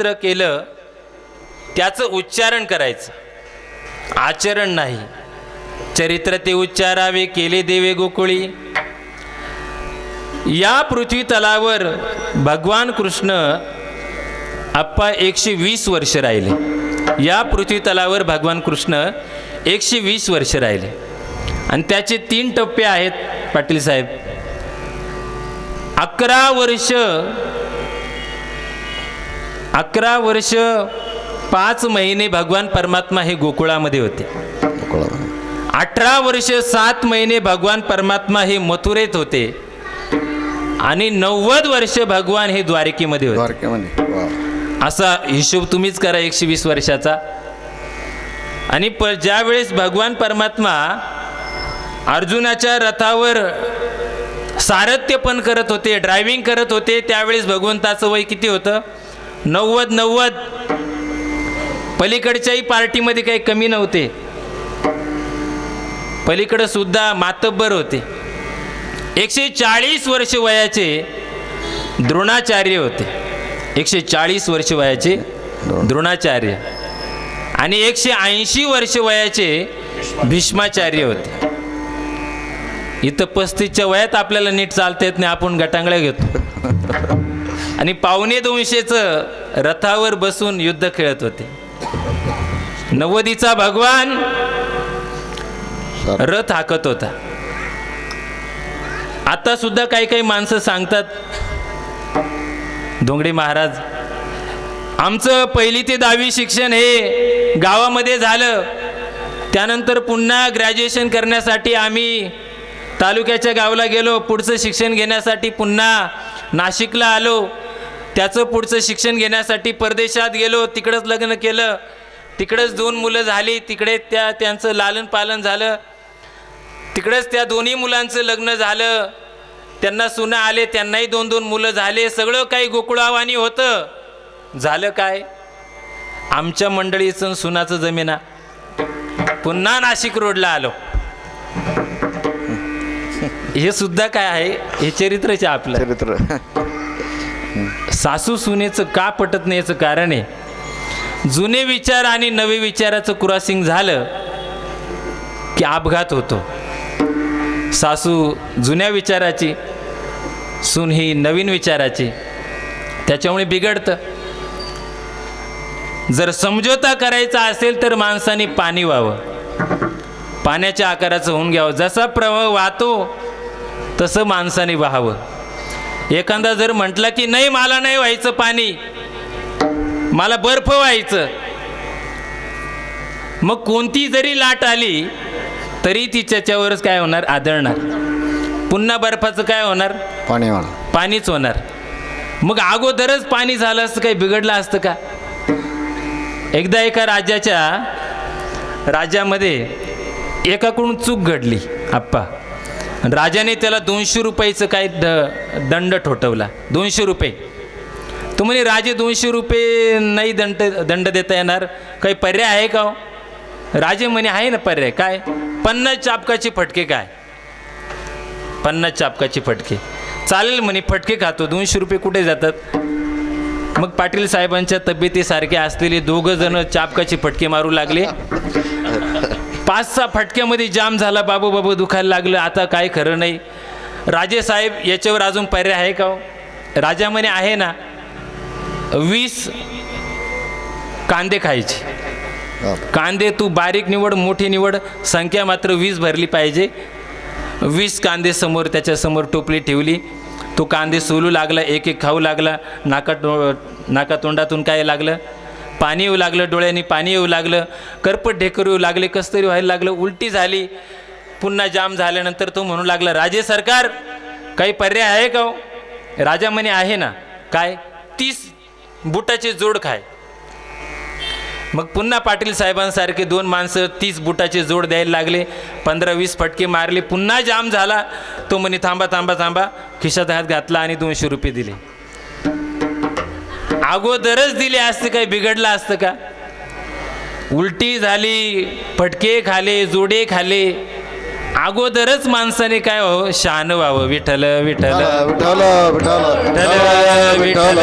चरित्र केलं त्याचं उच्चारण करायचं. आचरण नाही. चरित्र ते उच्चारावे केले देवे गोकुळी. या पृथ्वी तलावर भगवान कृष्ण आप्पा एकशे वीस वर्ष राहिले. या पृथ्वी तलावर भगवान कृष्ण एकशे वीस वर्ष राहिले. आणि त्याचे तीन टप्पे आहेत पाटील साहेब. अकरा वर्ष अकरा वर्ष पाच महिने भगवान परमात्मा हे गोकुळामध्ये होते. अठरा वर्ष सात महिने भगवान परमात्मा हे मथुरेत होते. आणि नव्वद वर्ष भगवान हे द्वारकेमध्ये होते. असा हिशोब तुम्हीच करा एकशे वीस वर्षाचा. आणि प ज्या वेळेस भगवान परमात्मा अर्जुनाच्या रथावर सारथ्य पण करत होते ड्रायव्हिंग करत होते त्यावेळेस भगवंताचं वय किती होतं? नव्वद नव्वद. पलीकडच्याही पार्टीमध्ये काही कमी नव्हते. पलीकडं सुद्धा मातब्बर होते. एकशे चाळीस वर्ष वयाचे द्रोणाचार्य होते. एकशे चाळीस वर्ष वयाचे द्रोणाचार्य. आणि एकशे ऐंशी वर्ष वयाचे भीष्माचार्य होते. इथं पस्तीसच्या वयात आपल्याला नीट चालता येत नाही आपण गटांगळ्या घेतो. आणि पावणे दोनशेचं रथावर बसून युद्ध खेळत होते. नव्वदीचा भगवान रथ हाकत होता. आता सुद्धा काही काही माणसं सांगतात धोंगडे महाराज आमचं पहिली ते दहावी शिक्षण हे गावामध्ये झालं. त्यानंतर पुन्हा ग्रॅज्युएशन करण्यासाठी आम्ही तालुक्याच्या गावाला गेलो. पुढचं शिक्षण घेण्यासाठी पुन्हा नाशिकला आलो. त्याचं पुढचं शिक्षण घेण्यासाठी परदेशात गेलो. तिकडंच लग्न केलं. तिकडंच दोन मुलं झाली. तिकडे त्या त्यांचं लालन पालन झालं. तिकडेच त्या दोन्ही मुलांचं लग्न झालं. त्यांना सुना आले. त्यांनाही दोन दोन मुलं झाले. सगळं काही गोकुळावानी होतं. झालं काय? आमच्या मंडळीचं सुनाचं जमिना. पुन्हा नाशिक रोडला आलो. हे सुद्धा काय आहे? हे चरित्रच आहे आपलं. चरित्र. सासू सुनेचं का पटत नाही याचं कारण आहे जुने विचार आणि नवे विचाराचं क्रॉसिंग झालं की अपघात होतो. सासू जुन्या विचाराची सून ही नवीन विचाराची त्याच्यामुळे बिघडतं. जर समझोता करायचा असेल तर माणसाने पाणी व्हावं. पाण्याच्या आकाराचं होऊन घ्यावं. जसा प्रवाह वाहतो तसं माणसाने व्हावं. एखादा जर म्हटला की नाही मला नाही व्हायचं पाणी. मला बर्फ व्हायचं. मग कोणती जरी लाट आली तरी ती त्याच्यावरच काय होणार? आदळणार. पुन्हा बर्फाचं काय होणार? पाणी म्हणा पाणीच होणार. मग अगोदरच पाणी झालं असतं काही? बिघडलं असतं का? एकदा एका राजाच्या राज्यामध्ये एकाकडून चूक घडली आप्पा. राजाने त्याला दोनशे रुपयाचं काय द दंड ठोठवला. दोनशे रुपये. तो म्हणे राजे दोनशे रुपये नाही दंड दंड देता येणार. काही पर्याय आहे का हो? राजे म्हणे आहे ना पर्याय. काय? पन्नास चापकाचे फटके काय? पन्नास चापकाचे फटके. चालेल म्हणे फटके खातो. दोनशे रुपये कुठे जातात? मग पाटील साहेबांच्या तब्येतीसारखे असलेले दोघं जण चापकाचे फटके मारू लागले. पाच सहा फटक्यामध्ये जाम झाला बाबू बाबू दुखायला लागलं आता काय खरं नाही. राजे साहेब याच्यावर अजून पर्याय आहे का हो? राजा म्हणे आहे ना. वीस कांदे खायचे. कांदे तू बारीक निवड मोठी निवड संख्या मात्र वीस भरली पाहिजे. वीस कांदे समोर त्याच्यासमोर टोपली ठेवली. तो कांदे सोलू लागला एक एक खाऊ लागला नाका नाका तोंडातून काय लागलं? पाणी येऊ लागलं डोळ्यांनी पाणी येऊ लागलं करपट ढेकर येऊ लागले कस तरी व्हायला लागलं उलटी झाली पुन्हा जाम झाल्यानंतर तो म्हणू लागला राजे सरकार काही पर्याय आहे का हो? राजा म्हणे आहे ना. काय? तीस बुटाचे जोड खाय. मग पुन्हा पाटील साहेबांसारखे दोन माणसं तीस बुटाचे जोड द्यायला लागले पंधरा वीस फटके मारले पुन्हा जाम झाला. तो म्हणे थांबा थांबा थांबा खिशात हात घातला आणि दोनशे रुपये दिले. अगोदरच दिले असते काही बिघडलं असतं का? उलटी झाली फटके खाले जोडे खाले. अगोदरच माणसाने काय व्हावं शहाणं व्हावं विठ्ठल विठ्ठल. विठाला विठाला विठ्ठल विठ्ठल.